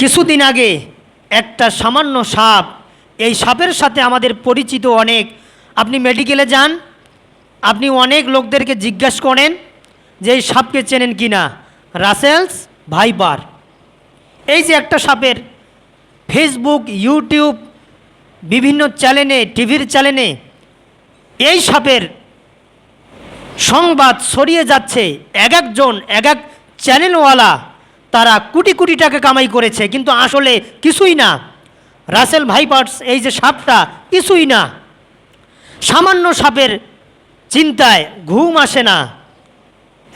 কিছুদিন আগে একটা সামান্য সাপ, এই সাপের সাথে আমাদের পরিচিত অনেক। আপনি মেডিকেলে যান, আপনি অনেক লোকদেরকে জিজ্ঞাসা করেন যে এই সাপকে চেনেন কি না রাসেলস ভাইবার এই যে একটা সাপের ফেসবুক, ইউটিউব, বিভিন্ন চ্যানেলে, টিভির চ্যানেলে এই সাপের সংবাদ ছড়িয়ে যাচ্ছে। এক একজন, এক এক চ্যানেলওয়ালা তারা কোটি কোটি টাকা কামাই করেছে, কিন্তু আসলে কিছুই না। রাসেল ভাইপার্স এই যে সাপটা, কিছুই না। সামান্য সাপের চিন্তায় ঘুম আসে না।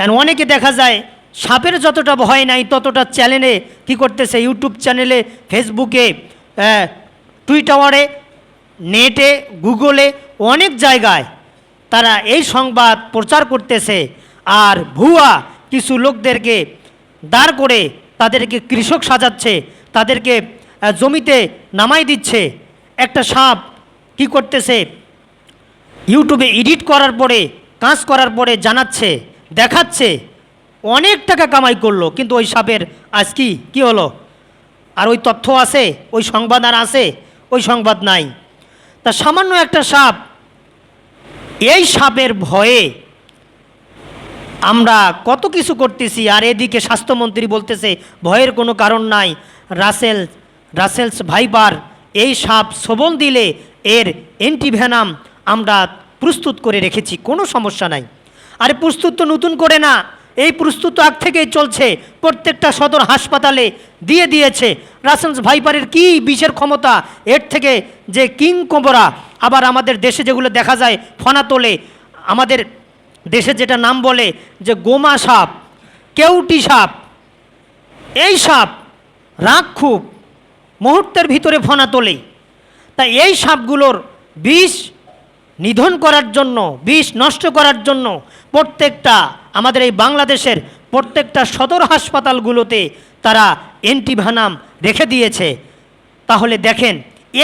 আর অনেকে দেখা যায়, সাপের যতটা ভয় নাই, ততটা চ্যানেলে কি করতেছে, ইউটিউব চ্যানেলে ফেসবুকে টুইটারে নেটে গুগলে অনেক জায়গায় তারা এই সংবাদ প্রচার করতেছে। আর ভুয়া কিছু লোকদেরকে দাঁড় করে তাদেরকে কৃষক সাজাচ্ছে, তাদেরকে জমিতে নামাই দিচ্ছে। একটা সাপ কি করতেছে? ইউটিউবে এডিট করার পরে, কাজ করার পরে জানাচ্ছে, দেখাচ্ছে, অনেক টাকা কামাই করল। কিন্তু ওই সাপের আজ কি, কী হলো? আর ওই তথ্য আছে, ওই সংবাদ আর আছে, ওই সংবাদ নাই। তা সামান্য একটা সাপ, এই সাপের ভয়ে আমরা কত কিছু করতেছি, আর এদিকে স্বাস্থ্যমন্ত্রী বলতেছে, ভয়ের কোনো কারণ নাই। রাসেল, রাসেলস ভাইবার এই সাপ সবল দিলে এর অ্যান্টিভেনাম আমরা প্রস্তুত করে রেখেছি, কোনো সমস্যা নাই। আরে প্রস্তুত তো নতুন করে না, এই প্রস্তুত আগ থেকেই চলছে, প্রত্যেকটা সদর হাসপাতালে দিয়ে দিয়েছে। রাসেলস ভাইপারের কি বিষের ক্ষমতা, এর থেকে যে কিং কোবরা আবার আমাদের দেশে যেগুলো দেখা যায়, ফনা তোলে, আমাদের দেশে যেটা নাম বলে যে গোমা সাপ, কেউটি সাপ, এই সাপ খুব, মুহূর্তের ভিতরে ফনা তোলে। তাই এই সাপগুলোর বিষ নিধন করার জন্য, বিষ নষ্ট করার জন্য প্রত্যেকটা আমাদের এই বাংলাদেশের প্রত্যেকটা সদর হাসপাতালগুলোতে তারা অ্যান্টিভানাম রেখে দিয়েছে। তাহলে দেখেন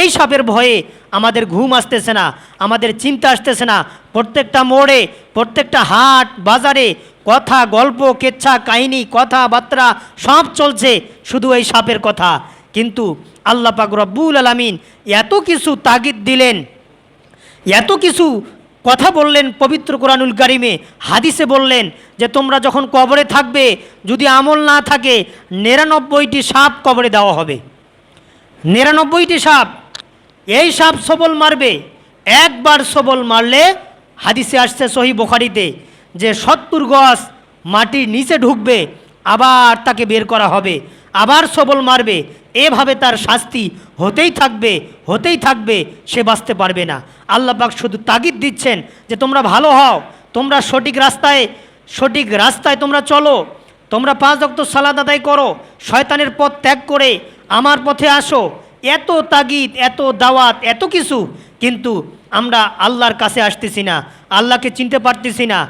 এই সাপের ভয়ে আমাদের ঘুম আসতেছে না, আমাদের চিন্তা আসতেছে না। প্রত্যেকটা মোড়ে, প্রত্যেকটা হাট, বাজারে কথা, গল্প, কেচ্ছা, কাহিনী, কথাবার্তা সব চলছে শুধু এই সাপের কথা। কিন্তু আল্লাহ পাক রব্বুল আলমিন এত কিছু তাগিদ দিলেন, এত কিছু কথা বললেন পবিত্র কোরআনুল কারিমে, হাদিসে বললেন যে তোমরা যখন কবরে থাকবে, যদি আমল না থাকে, নিরানব্বইটি সাপ কবরে দেওয়া হবে। নিরানব্বইটি সাপ এই সাপ সবল মারবে। একবার সবল মারলে হাদিসে আসছে সহি বোখারিতে যে সত্তর গজ মাটির নিচে ঢুকবে, আবার তাকে বের করা হবে। আবার সবল মারবে, এভাবে তার শাস্তি হতেই থাকবে হতেই থাকবে, সে বাঁচতে পারবে না। আল্লাহ পাক শুধু তাগিদ দিচ্ছেন যে তোমরা ভালো হও, তোমরা সঠিক রাস্তায় সঠিক রাস্তায় তোমরা চলো, তোমরা পাঁচ অক্ত সালাদ আদায় করো, শয়তানের পথ ত্যাগ করে আমার পথে আসো এত তাগিদ, এত দাওয়াত, এত কিছু, কিন্তু আমরা আল্লাহর কাছে আসতেছি না, আল্লাহকে চিনতে পারতেছি না।